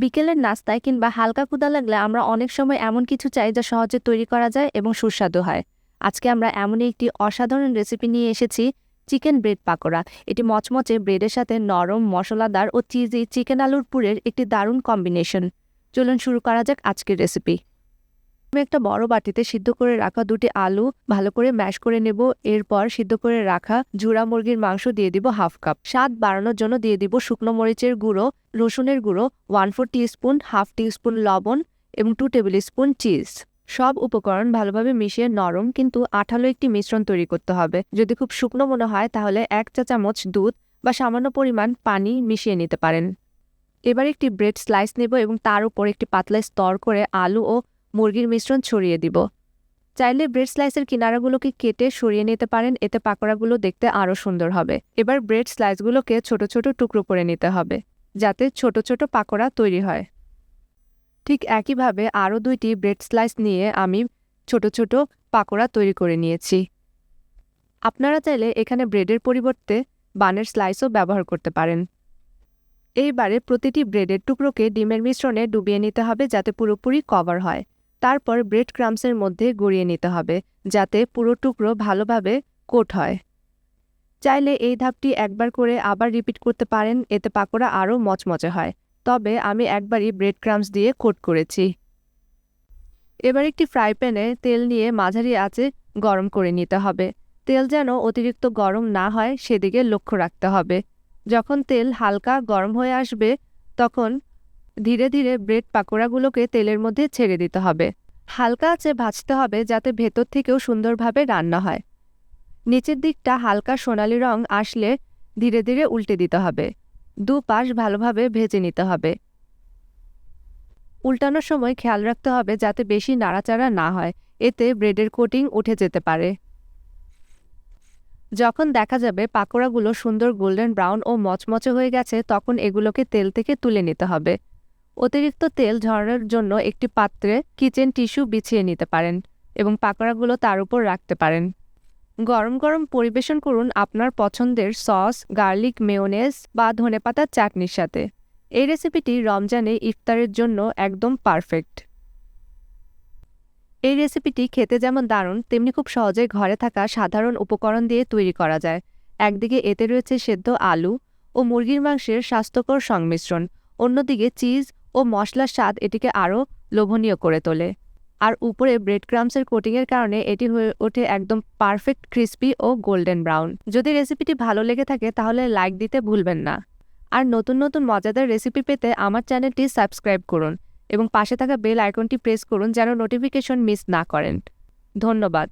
বিকেলের নাস্তায় কিংবা হালকা ক্ষুদা লাগলে আমরা অনেক সময় এমন কিছু চাই যা সহজে তৈরি করা যায় এবং সুস্বাদু হয়। আজকে আমরা এমনই একটি অসাধারণ রেসিপি নিয়ে এসেছি, চিকেন ব্রেড পাকোড়া। এটি মচমচে ব্রেডের সাথে নরম, মশলাদার ও চিজি চিকেন আলুর পুরের একটি দারুণ কম্বিনেশন চলুন শুরু করা যাক আজকের রেসিপি আমি একটা বড় বাটিতে সিদ্ধ করে রাখা দুটি আলু ভালো করে ম্যাশ করে নেব। এরপর সিদ্ধ করে রাখা ঝুড়া মুরগির মাংস দিয়ে দিব হাফ কাপ। স্বাদ বাড়ানোর জন্য দিয়ে দিব শুকনো মরিচের গুঁড়ো, রসুনের গুঁড়ো one four spoon half spoon লবণ এবং টু টেবিল স্পুন চিজ সব উপকরণ ভালোভাবে মিশিয়ে নরম কিন্তু আঠালো একটি মিশ্রণ তৈরি করতে হবে। যদি খুব শুকনো মনে হয় তাহলে এক চা চামচ দুধ বা সামান্য পরিমাণ পানি মিশিয়ে নিতে পারেন। এবার একটি ব্রেড স্লাইস নেব এবং তার উপর একটি পাতলা স্তর করে আলু ও মুরগির মিশ্রণ ছড়িয়ে দিব। চাইলে ব্রেড স্লাইসের কিনারাগুলোকে কেটে সরিয়ে নিতে পারেন, এতে পাকোড়াগুলো দেখতে আরও সুন্দর হবে। এবার ব্রেড স্লাইসগুলোকে ছোট ছোট টুকরো করে নিতে হবে, যাতে ছোট ছোট পাকোড়া তৈরি হয়। ঠিক একইভাবে আরও দুইটি ব্রেড স্লাইস নিয়ে আমি ছোট ছোট পাকোড়া তৈরি করে নিয়েছি। আপনারা চাইলে এখানে ব্রেডের পরিবর্তে বানের স্লাইসও ব্যবহার করতে পারেন। এইবারে প্রতিটি ব্রেডের টুকরোকে ডিমের মিশ্রণে ডুবিয়ে নিতে হবে, যাতে পুরোপুরি কভার হয়। তারপর ব্রেড ক্রামসের মধ্যে গড়িয়ে নিতে হবে, যাতে পুরো টুকরো ভালোভাবে কোট হয়। চাইলে এই ধাপটি একবার করে আবার রিপিট করতে পারেন, এতে পাকোড়া আরও মচমচে হয়। তবে আমি একবারই ব্রেড ক্রামস দিয়ে কোট করেছি। এবার একটি ফ্রাই প্যানে তেল নিয়ে মাঝারি আঁচে গরম করে নিতে হবে। তেল যেন অতিরিক্ত গরম না হয়, সেদিকে লক্ষ্য রাখতে হবে। যখন তেল হালকা গরম হয়ে আসবে, তখন ধীরে ধীরে ব্রেড পাকোড়াগুলোকে তেলের মধ্যে ছেড়ে দিতে হবে। হালকা আঁচে ভাজতে হবে যাতে ভেতর থেকেও সুন্দরভাবে রান্না হয়। নিচের দিকটা হালকা সোনালি রং আসলে ধীরে ধীরে উল্টে দিতে হবে। দু পাশ ভালোভাবে ভেজে নিতে হবে। উল্টানোর সময় খেয়াল রাখতে হবে যাতে বেশি নাড়াচাড়া না হয়, এতে ব্রেডের কোটিং উঠে যেতে পারে। যখন দেখা যাবে পাকোড়াগুলো সুন্দর গোল্ডেন ব্রাউন ও মচমচে হয়ে গেছে, তখন এগুলোকে তেল থেকে তুলে নিতে হবে। অতিরিক্ত তেল ঝরানোর জন্য একটি পাত্রে কিচেন টিস্যু বিছিয়ে নিতে পারেন এবং পাকোড়াগুলো তার উপর রাখতে পারেন। গরম গরম পরিবেশন করুন আপনার পছন্দের সস, গার্লিক মেয়োনেজ বা ধনেপাতার চাটনির সাথে। এই রেসিপিটি রমজানে ইফতারের জন্য একদম পারফেক্ট এই রেসিপিটি খেতে যেমন দারুণ, তেমনি খুব সহজে ঘরে থাকা সাধারণ উপকরণ দিয়ে তৈরি করা যায়। একদিকে এতে রয়েছে সেদ্ধ আলু ও মুরগির মাংসের স্বাস্থ্যকর সংমিশ্রণ, অন্যদিকে চিজ ও মশলার স্বাদ এটিকে আরও লোভনীয় করে তোলে। আর উপরে ব্রেড ক্রামসের কোটিংয়ের কারণে এটি হয়ে ওঠে একদম পারফেক্ট, ক্রিস্পি ও গোল্ডেন ব্রাউন। যদি রেসিপিটি ভালো লেগে থাকে তাহলে লাইক দিতে ভুলবেন না। আর নতুন নতুন মজাদার রেসিপি পেতে আমার চ্যানেলটি সাবস্ক্রাইব করুন এবং পাশে থাকা বেল আইকনটি প্রেস করুন যেন নোটিফিকেশন মিস না করেন। ধন্যবাদ।